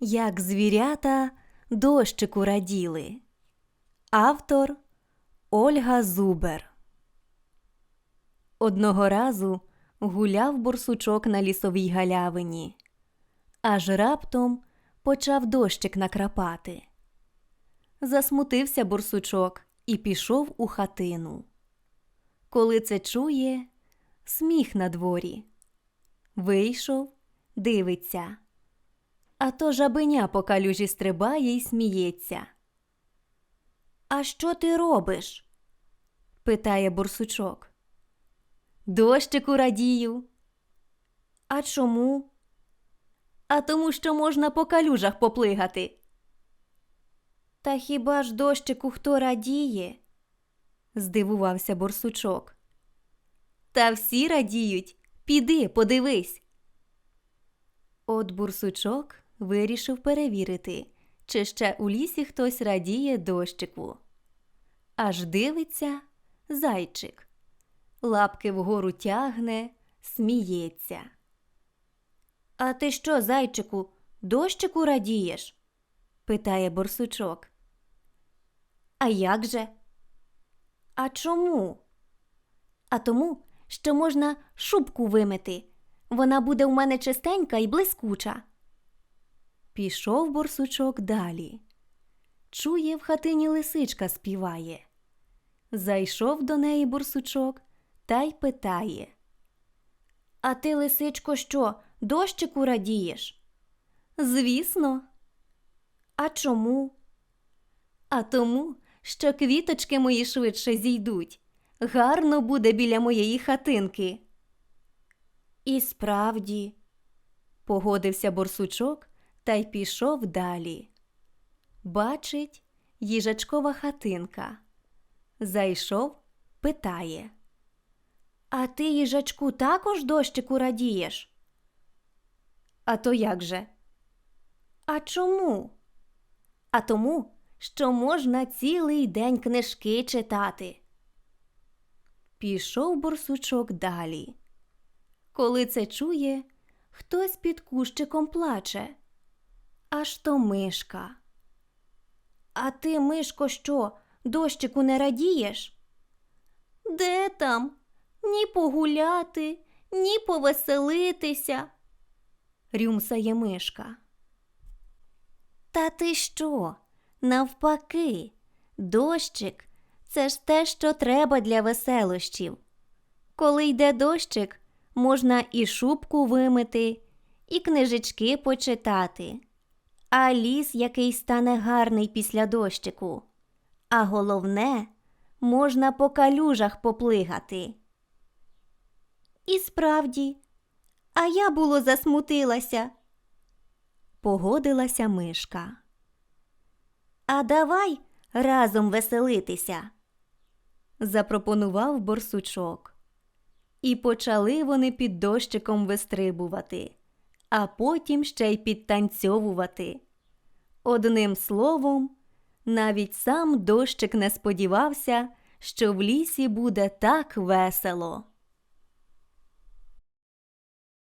Як звірята дощику раділи. Автор Ольга Зубер. Одного разу гуляв борсучок на лісовій галявині, аж раптом почав дощик накрапати. Засмутився борсучок і пішов у хатину. Коли це чує, сміх на дворі. Вийшов, дивиться. А то жабеня по калюжі стрибає й сміється. А що ти робиш? питає борсучок. Дощику радію. А чому? А тому, що можна по калюжах поплигати. Та хіба ж дощику хто радіє? здивувався борсучок. Та всі радіють. Піди, подивись. От бурсучок вирішив перевірити, чи ще у лісі хтось радіє дощику. Аж дивиться зайчик. Лапки вгору тягне, сміється. А ти що, зайчику, дощику радієш? питає борсучок. А як же? А чому? А тому, що можна шубку вимити. Вона буде в мене чистенька і блискуча. Пішов борсучок далі. Чує, в хатині лисичка співає. Зайшов до неї борсучок та й питає. А ти, лисичко, що, дощику радієш? Звісно. А чому? А тому, що квіточки мої швидше зійдуть. Гарно буде біля моєї хатинки. І справді, погодився борсучок та й пішов далі. Бачить їжачкова хатинка. Зайшов, питає. А ти, їжачку, також дощику радієш? А то як же? А чому? А тому, що можна цілий день книжки читати. Пішов борсучок далі. Коли це чує, хтось під кущиком плаче. Аж то мишка. А ти, мишко, що, дощику не радієш? Де там? Ні погуляти, ні повеселитися. рюмсає мишка. Та ти що? Навпаки, дощик це ж те, що треба для веселощів. Коли йде дощик, можна і шубку вимити, і книжечки почитати, а ліс який стане гарний після дощику. А головне, можна по калюжах поплигати. І справді, а я було засмутилася. Погодилася мишка. А давай разом веселитися, запропонував борсучок. І почали вони під дощиком вистрибувати, а потім ще й підтанцьовувати. Одним словом, навіть сам дощик не сподівався, що в лісі буде так весело.